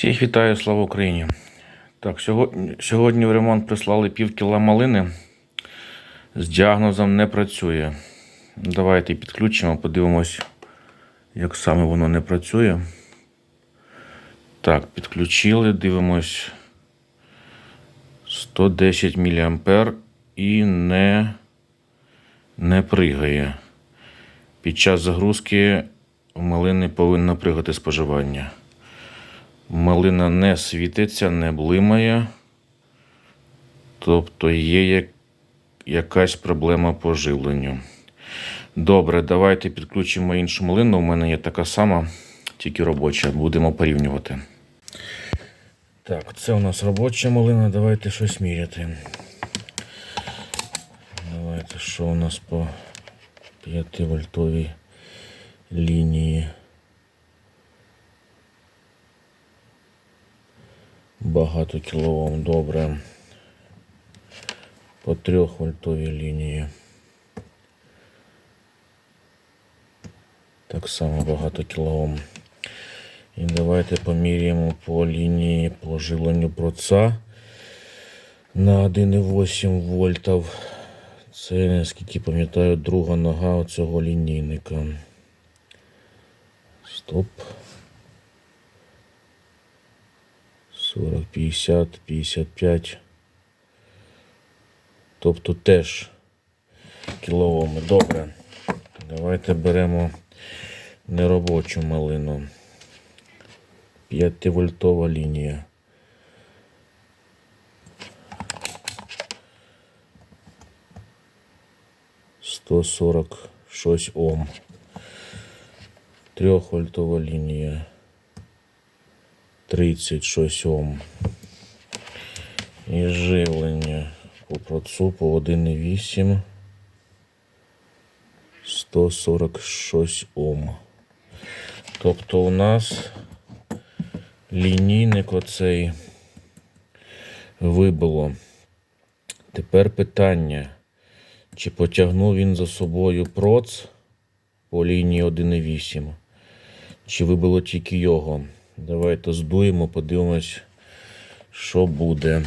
Всіх вітаю, слава Україні. Так, сьогодні, сьогодні в ремонт прислали пів кіла малини. З діагнозом не працює. Давайте підключимо, подивимось, як саме воно не працює. Так, підключили, дивимось 110 мА і не, не пригає. Під час загрузки у малини повинно пригати споживання. Малина не світиться, не блимає. Тобто є як- якась проблема по живленню. Добре, давайте підключимо іншу малину. У мене є така сама, тільки робоча. Будемо порівнювати. Так, це у нас робоча малина. Давайте щось міряти. Давайте, що у нас по 5 вольтовій лінії. Багато кілоом, добре. По 3 вольтовій лінії. Так само багато кілоом. І давайте поміряємо по лінії по живленню проца на 1,8 вольтів. Це, наскільки пам'ятаю, друга нога цього лінійника. Стоп. 40, 50, 55. Тобто теж кілооми. Добре. Давайте беремо неробочу малину. 5 вольтова лінія. Сто сорок шість Ом. Трьохвольтова лінія. 36 Ом. І живлення по процу по 1,8 146 Ом. Тобто у нас лінійник оцей вибило. Тепер питання, чи потягнув він за собою проц по лінії 1,8, чи вибило тільки його. Давайте здуємо, подивимось, що буде.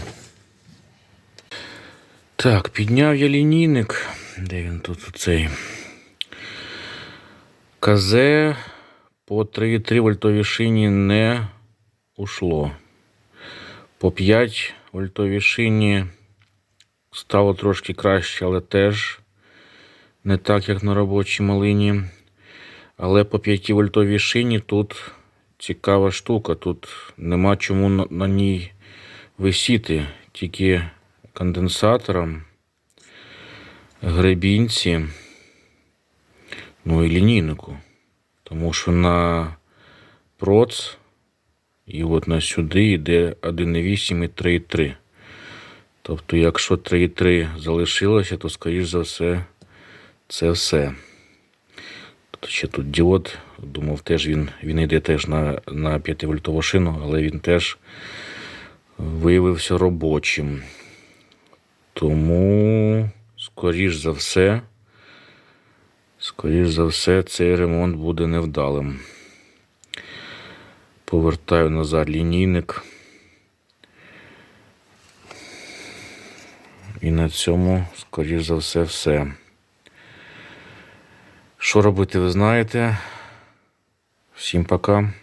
Так, підняв я лінійник. Де він тут цей? КЗ по 3,3 вольтовій шині не ушло. По 5 вольтовій шині стало трошки краще, але теж не так, як на робочій малині. Але по 5 вольтовій шині тут цікава штука. Тут нема чому на, на ній висіти, тільки конденсатором, гребінці, ну і лінійнику. Тому що на проц і от на сюди йде 1,8 і 3,3. Тобто, якщо 3,3 залишилося, то, скоріш за все, це все. Ще тут діод, думав, теж він, він йде теж на, на 5 вольтову шину, але він теж виявився робочим. Тому, скоріш за все, скоріш за все, цей ремонт буде невдалим. Повертаю назад лінійник. І на цьому, скоріш за все, все. Що робити, ви знаєте. Всім пока.